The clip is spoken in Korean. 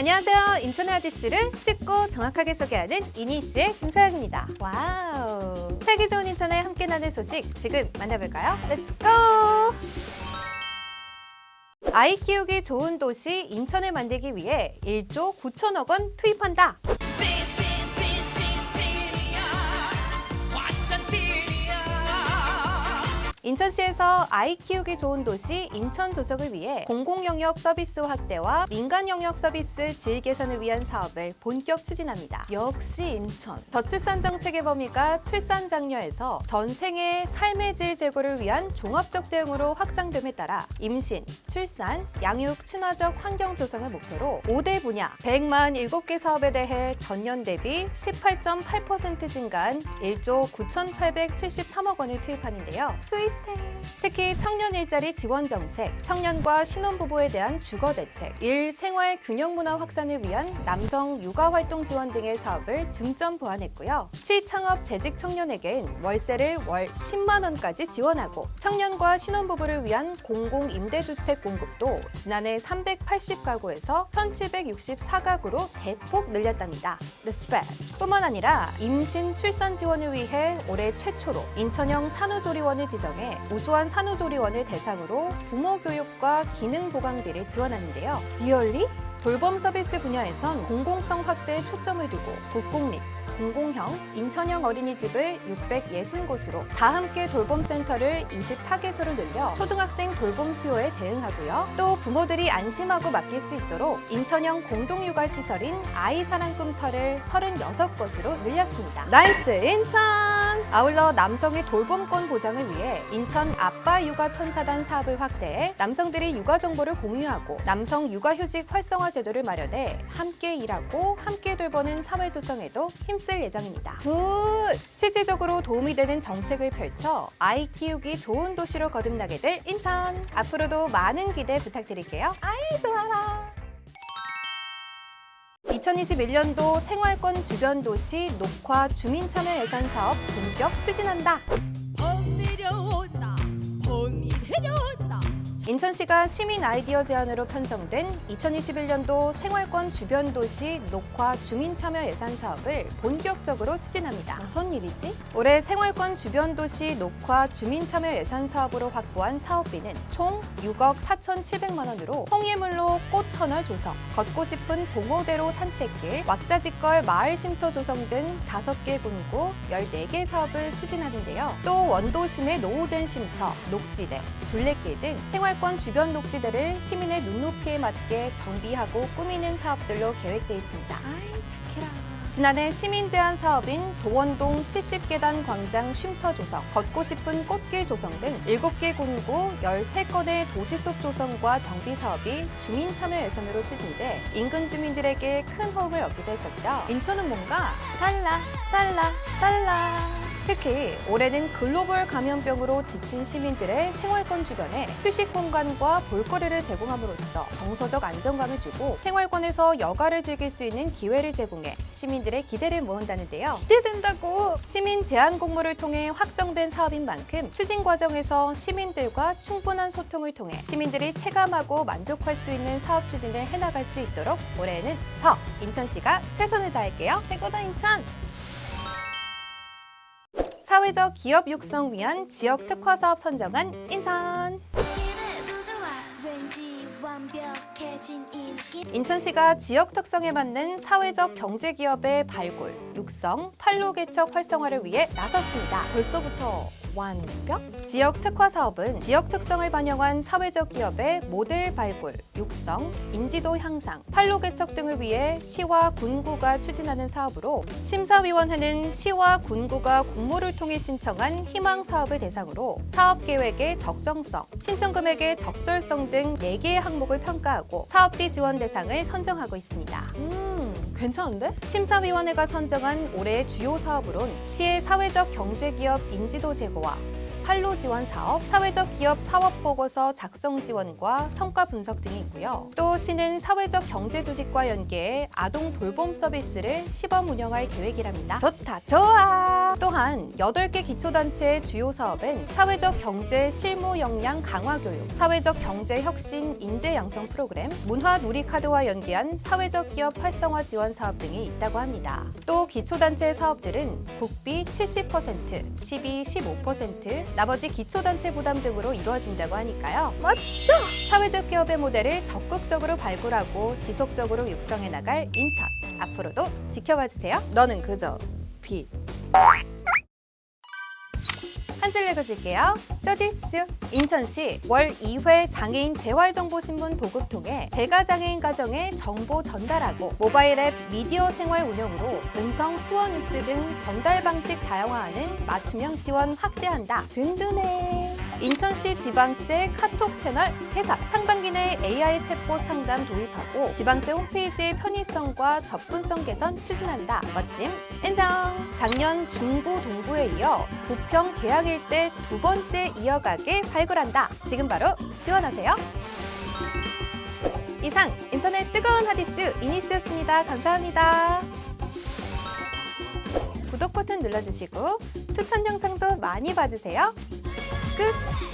안녕하세요. 인천의 아저씨를 쉽고 정확하게 소개하는 이니씨의 김서영입니다. 와우. 살기 좋은 인천에 함께 나눌 소식 지금 만나볼까요? Let's go! 아이 키우기 좋은 도시 인천을 만들기 위해 1조 9천억 원 투입한다. 찐찐 인천시에서 아이 키우기 좋은 도시 인천 조성을 위해 공공영역 서비스 확대와 민간 영역 서비스 질 개선을 위한 사업을 본격 추진합니다. 역시 인천. 저출산 정책의 범위가 출산 장려에서 전생의 삶의 질 제고를 위한 종합적 대응으로 확장됨에 따라 임신, 출산, 양육, 친화적 환경 조성을 목표로 5대 분야 147개 사업에 대해 전년 대비 18.8% 증가한 1조 9,873억 원을 투입하는데요. 스윗해. 특히 청년 일자리 지원 정책, 청년과 신혼부부에 대한 주거 대책, 일 생활 균형 문화 확산을 위한 남성 육아 활동 지원 등의 사업을 중점 보완했고요. 취창업 재직 청년에겐 월세를 월 10만 원까지 지원하고 청년과 신혼부부를 위한 공공 임대주택 공급도 지난해 380가구에서 1,764가구로 대폭 늘렸답니다. 리스펙. 뿐만 아니라 임신 출산 지원을 위해 올해 최초로 인천형 산후조리원을 지정해 우수한 산후조리원을 대상으로 부모 교육과 기능 보강비를 지원하는데요. 리얼리? 돌봄 서비스 분야에선 공공성 확대에 초점을 두고 국공립, 공공형, 인천형 어린이집을 660곳으로 다 함께 돌봄센터를 24개소로 늘려 초등학생 돌봄 수요에 대응하고요. 또 부모들이 안심하고 맡길 수 있도록 인천형 공동육아 시설인 아이사랑 꿈터를 36곳으로 늘렸습니다. 나이스 인천! 아울러 남성의 돌봄권 보장을 위해 인천 아빠 육아 천사단 사업을 확대해 남성들이 육아 정보를 공유하고 남성 육아휴직 활성화 제도를 마련해 함께 일하고 함께 돌보는 사회 조성에도 힘쓸 예정입니다. 굿! 실질적으로 도움이 되는 정책을 펼쳐 아이 키우기 좋은 도시로 거듭나게 될 인천. 앞으로도 많은 기대 부탁드릴게요. 아이 좋아라. 2021년도 생활권 주변 도시 녹화 주민 참여 예산 사업 본격 추진한다. 봄 내려온다 봄이 내려온다 인천시가 시민 아이디어 제안으로 편성된 2021년도 생활권 주변 도시 녹화 주민 참여 예산 사업을 본격적으로 추진합니다. 무슨 일이지? 올해 생활권 주변 도시 녹화 주민 참여 예산 사업으로 확보한 사업비는 총 6억 4,700만 원으로 홍해물로 꽃터널 조성, 걷고 싶은 봉오대로 산책길, 왁자지껄 마을 쉼터 조성 등 5개 군구 14개 사업을 추진하는데요. 또 원도심의 노후된 쉼터, 녹지대, 둘레길 등 생활권 주변 녹지대를 시민의 눈높이에 맞게 정비하고 꾸미는 사업들로 계획돼 있습니다. 아이 착해라. 지난해 시민 제한 사업인 도원동 70계단 광장 쉼터 조성, 걷고 싶은 꽃길 조성 등 7개 군구 13건의 도시숲 조성과 정비 사업이 주민 참여 예산으로 추진돼 인근 주민들에게 큰 호응을 얻기도 했었죠. 인천은 뭔가 달라 달라 달라. 특히 올해는 글로벌 감염병으로 지친 시민들의 생활권 주변에 휴식 공간과 볼거리를 제공함으로써 정서적 안정감을 주고 생활권에서 여가를 즐길 수 있는 기회를 제공해 시민들의 기대를 모은다는데요. 기대된다고! 시민 제한 공모를 통해 확정된 사업인 만큼 추진 과정에서 시민들과 충분한 소통을 통해 시민들이 체감하고 만족할 수 있는 사업 추진을 해나갈 수 있도록 올해는 더 인천시가 최선을 다할게요. 최고다 인천! 사회적 기업 육성 위한 지역 특화 사업 선정한 인천. 인천시가 지역 특성에 맞는 사회적 경제 기업의 발굴, 육성, 판로 개척 활성화를 위해 나섰습니다. 벌써부터 완벽? 지역 특화 사업은 지역 특성을 반영한 사회적 기업의 모델 발굴, 육성, 인지도 향상, 판로 개척 등을 위해 시와 군구가 추진하는 사업으로 심사위원회는 시와 군구가 공모를 통해 신청한 희망 사업을 대상으로 사업 계획의 적정성, 신청 금액의 적절성 등 4개의 항목을 평가하고 사업비 지원 대상을 선정하고 있습니다. 음, 괜찮은데? 심사위원회가 선정한 올해의 주요 사업으론 시의 사회적 경제기업 인지도 제고와 판로 지원 사업, 사회적 기업 사업 보고서 작성 지원과 성과 분석 등이 있고요. 또 시는 사회적 경제 조직과 연계해 아동 돌봄 서비스를 시범 운영할 계획이랍니다. 좋다, 좋아. 또한 8개 기초단체의 주요 사업은 사회적 경제 실무 역량 강화 교육, 사회적 경제 혁신 인재 양성 프로그램, 문화 누리카드와 연계한 사회적 기업 활성화 지원 사업 등이 있다고 합니다. 또 기초단체 사업들은 국비 70%, 12, 15%, 나머지 기초단체 부담 등으로 이루어진다고 하니까요. 맞죠? 사회적 기업의 모델을 적극적으로 발굴하고 지속적으로 육성해 나갈 인천. 앞으로도 지켜봐 주세요. 너는 그저 빛. 한 줄 읽어줄게요. 쇼디스 인천시 월 2회 장애인 재활정보신문 보급 통해 재가장애인 가정에 정보 전달하고 모바일 앱 미디어 생활 운영으로 음성 수어 뉴스 등 전달 방식 다양화하는 맞춤형 지원 확대한다. 든든해. 인천시 지방세 카톡 채널 개설, 상반기 내 AI 챗봇 상담 도입하고 지방세 홈페이지의 편의성과 접근성 개선 추진한다. 멋짐 인정. 작년 중구 동구에 이어 부평 계약 일대 두 번째 이어가게 발굴한다. 지금 바로 지원하세요. 이상 인천의 뜨거운 하디슈 이니시였습니다. 감사합니다. 구독 버튼 눌러주시고 추천 영상도 많이 봐주세요. Good.